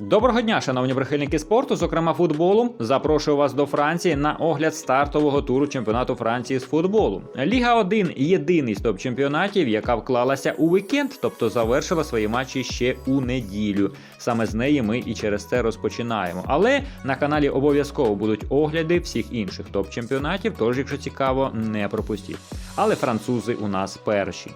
Доброго дня, шановні прихильники спорту, зокрема футболу. Запрошую вас до Франції на огляд стартового туру чемпіонату Франції з футболу. Ліга 1 єдиний з топ-чемпіонатів, яка вклалася у вікенд, тобто завершила свої матчі ще у неділю. Саме з неї ми і через це розпочинаємо. Але на каналі обов'язково будуть огляди всіх інших топ-чемпіонатів, тож, якщо цікаво, не пропустіть. Але французи у нас перші.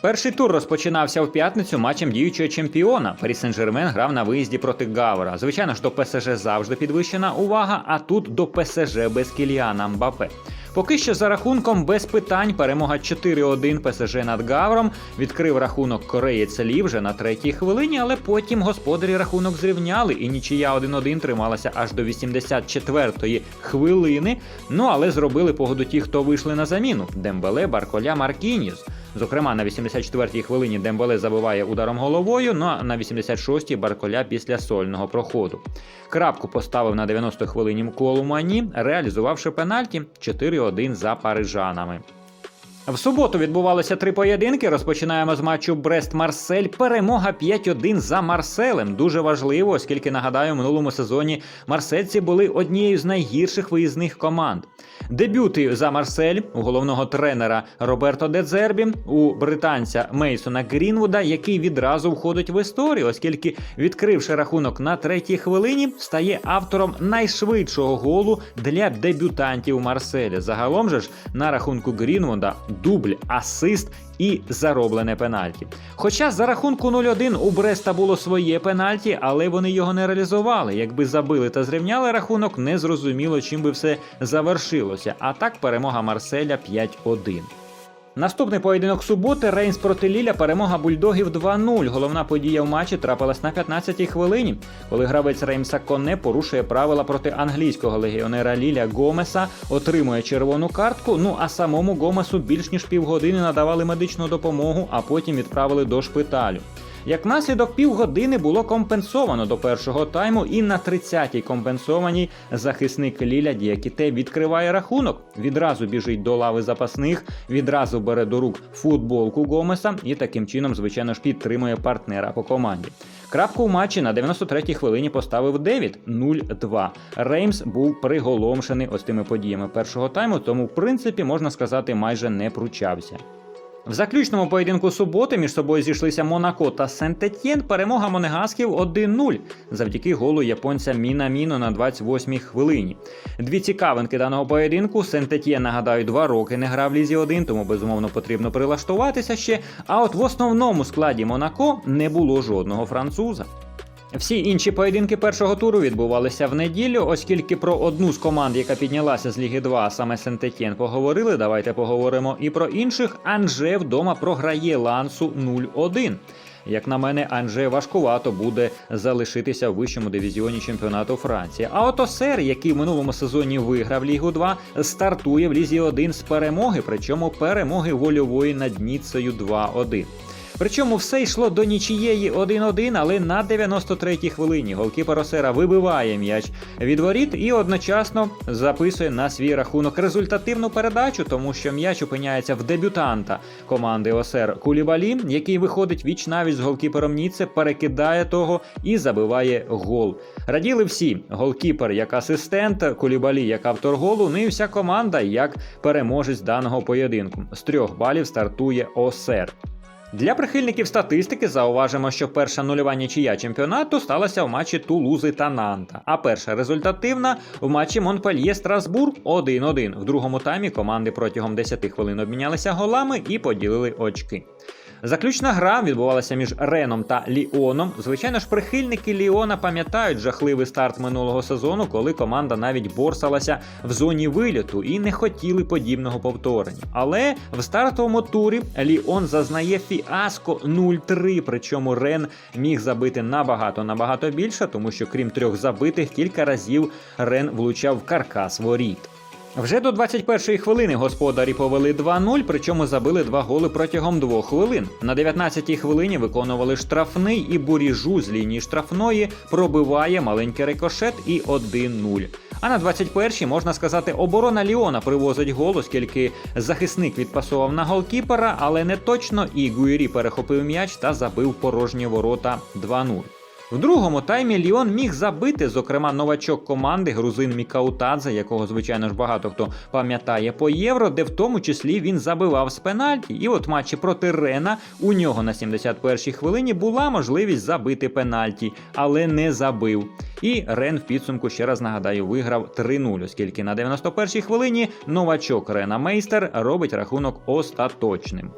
Перший тур розпочинався в п'ятницю матчем діючого чемпіона. Парі Сен-Жермен грав на виїзді проти Гавра. Звичайно ж, до ПСЖ завжди підвищена увага, а тут до ПСЖ без Кіліана Мбапе. Поки що за рахунком без питань перемога 4-1 ПСЖ над Гавром відкрив рахунок кореєць Лі вже на третій хвилині, але потім господарі рахунок зрівняли, і нічия 1-1 трималася аж до 84-ї хвилини. Ну але зробили погоду ті, хто вийшли на заміну: Дембеле, Барколя, Маркініс. Зокрема, на 84-й хвилині Дембеле забиває ударом головою, ну а на 86-й Барколя після сольного проходу. Крапку поставив на 90-й хвилині Колумані, реалізувавши пенальті 4-1 за парижанами. В суботу відбувалося три поєдинки. Розпочинаємо з матчу Брест-Марсель. Перемога 5-1 за Марселем. Дуже важливо, оскільки нагадаю, в минулому сезоні марсельці були однією з найгірших виїзних команд. Дебюти за Марсель у головного тренера Роберто Дедзербі, у британця Мейсона Грінвуда, який відразу входить в історію, оскільки, відкривши рахунок на третій хвилині, стає автором найшвидшого голу для дебютантів Марселя. Загалом же ж на рахунку Грінвуда дубль, асист і зароблене пенальті. Хоча за рахунку 0-1 у Бреста було своє пенальті, але вони його не реалізували. Якби забили та зрівняли рахунок, не зрозуміло, чим би все завершилося. А так перемога Марселя 5-1. Наступний поєдинок суботи Рейнс проти Ліля, перемога бульдогів 2-0. Головна подія в матчі трапилась на 15-й хвилині, коли гравець Реймса Коне порушує правила проти англійського легіонера Ліля Гомеса, отримує червону картку. Ну а самому Гомесу більш ніж півгодини надавали медичну допомогу, а потім відправили до шпиталю. Як наслідок півгодини було компенсовано до першого тайму, і на 30-й компенсованій захисник Ліля Діакіте відкриває рахунок. Відразу біжить до лави запасних, відразу бере до рук футболку Гомеса і таким чином, звичайно ж, підтримує партнера по команді. Крапку в матчі на 93-й хвилині поставив Девід 0-2. Реймс був приголомшений ось тими подіями першого тайму, тому в принципі можна сказати майже не пручався. В заключному поєдинку суботи між собою зійшлися Монако та Сент-Етьєн. Перемога монегасків 1-0 завдяки голу японця Міна Міно на 28-й хвилині. Дві цікавинки даного поєдинку. Сент-Етьєн, нагадаю, два роки не грав Лізі 1, тому безумовно потрібно прилаштуватися ще. А от в основному складі Монако не було жодного француза. Всі інші поєдинки першого туру відбувалися в неділю, оскільки про одну з команд, яка піднялася з Ліги 2, саме Сентетєн, поговорили. Давайте поговоримо і про інших. Анже вдома програє лансу 0-1. Як на мене, Анже важкувато буде залишитися в вищому дивізіоні чемпіонату Франції. А от Осер, який в минулому сезоні виграв Лігу 2, стартує в Лізі 1 з перемоги, причому перемоги гольової над Ніцею 2-1. Причому все йшло до нічієї 1-1, але на 93-й хвилині голкіпер Осера вибиває м'яч від воріт і одночасно записує на свій рахунок результативну передачу, тому що м'яч опиняється в дебютанта команди Осер Кулібалі, який виходить віч навіть з голкіпером Ніце, перекидає того і забиває гол. Раділи всі: голкіпер як асистент, Кулібалі як автор голу, ну і вся команда як переможець даного поєдинку. З трьох балів стартує Осер. Для прихильників статистики зауважимо, що перша нульова нічия чемпіонату сталася в матчі Тулузи та Нанта, а перша результативна в матчі Монпельє Страсбур 1-1. В другому таймі команди протягом 10 хвилин обмінялися голами і поділили очки. Заключна гра відбувалася між Реном та Ліоном. Звичайно ж, прихильники Ліона пам'ятають жахливий старт минулого сезону, коли команда навіть борсалася в зоні виліту і не хотіли подібного повторення. Але в стартовому турі Ліон зазнає фіаско 0-3, причому Рен міг забити набагато набагато більше, тому що крім трьох забитих, кілька разів Рен влучав в каркас воріт. Вже до 21-ї хвилини господарі повели 2-0, причому забили два голи протягом двох хвилин. На 19-й хвилині виконували штрафний і буріжу з лінії штрафної пробиває маленький рикошет і 1-0. А на 21-й, можна сказати, оборона Ліона привозить гол, оскільки захисник відпасував на голкіпера, але не точно, і Гуєрі перехопив м'яч та забив порожні ворота 2-0. В другому таймі Ліон міг забити, зокрема, новачок команди грузин Мікаутадзе, якого, звичайно ж, багато хто пам'ятає по євро, де в тому числі він забивав з пенальті. І от матчі проти Рена у нього на 71-й хвилині була можливість забити пенальті, але не забив. І Рен в підсумку ще раз нагадаю виграв 3-0, оскільки на 91-й хвилині новачок Рена Мейстер робить рахунок остаточним.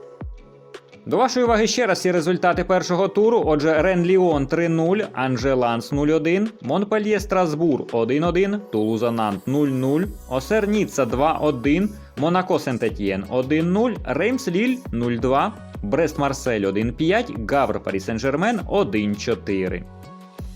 До вашої уваги ще раз і результати першого туру. Отже, Рен Ліон 3-0, Анжеланс 0-1, Монпельє Страсбур 1-1, Тулуза Нант 0-0, Осер Ніцца 2-1, Монако Сентетьєн 1-0, Реймс Ліль 0-2, Брест Марсель 1-5, Гавр Парі Сен-Жермен 1-4.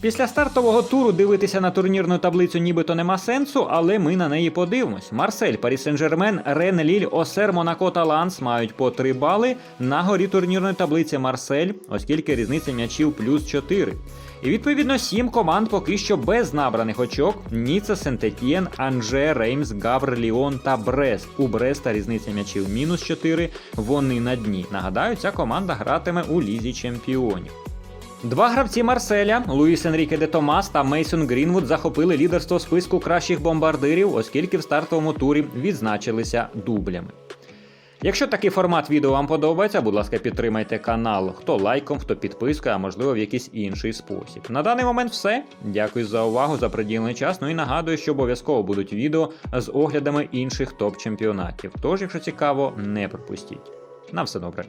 Після стартового туру дивитися на турнірну таблицю нібито нема сенсу, але ми на неї подивимось. Марсель, Парі Сен-Жермен, Рен, Ліль, Осер, Монако та Ланс мають по 3 бали. На горі турнірної таблиці Марсель, оскільки різниця м'ячів плюс 4. І відповідно 7 команд поки що без набраних очок: Ніца, Сент-Етьєн, Анже, Реймс, Гавр, Ліон та Брест. У Бреста різниця м'ячів мінус 4, вони на дні. Нагадаю, ця команда гратиме у лізі чемпіонів. Два гравці Марселя Луїс Енріке де Томас та Мейсон Грінвуд захопили лідерство списку кращих бомбардирів, оскільки в стартовому турі відзначилися дублями. Якщо такий формат відео вам подобається, будь ласка, підтримайте канал хто лайком, хто підпискою, а можливо в якийсь інший спосіб. На даний момент все. Дякую за увагу, за приділений час. Ну і нагадую, що обов'язково будуть відео з оглядами інших топ-чемпіонатів. Тож, якщо цікаво, не пропустіть. На все добре.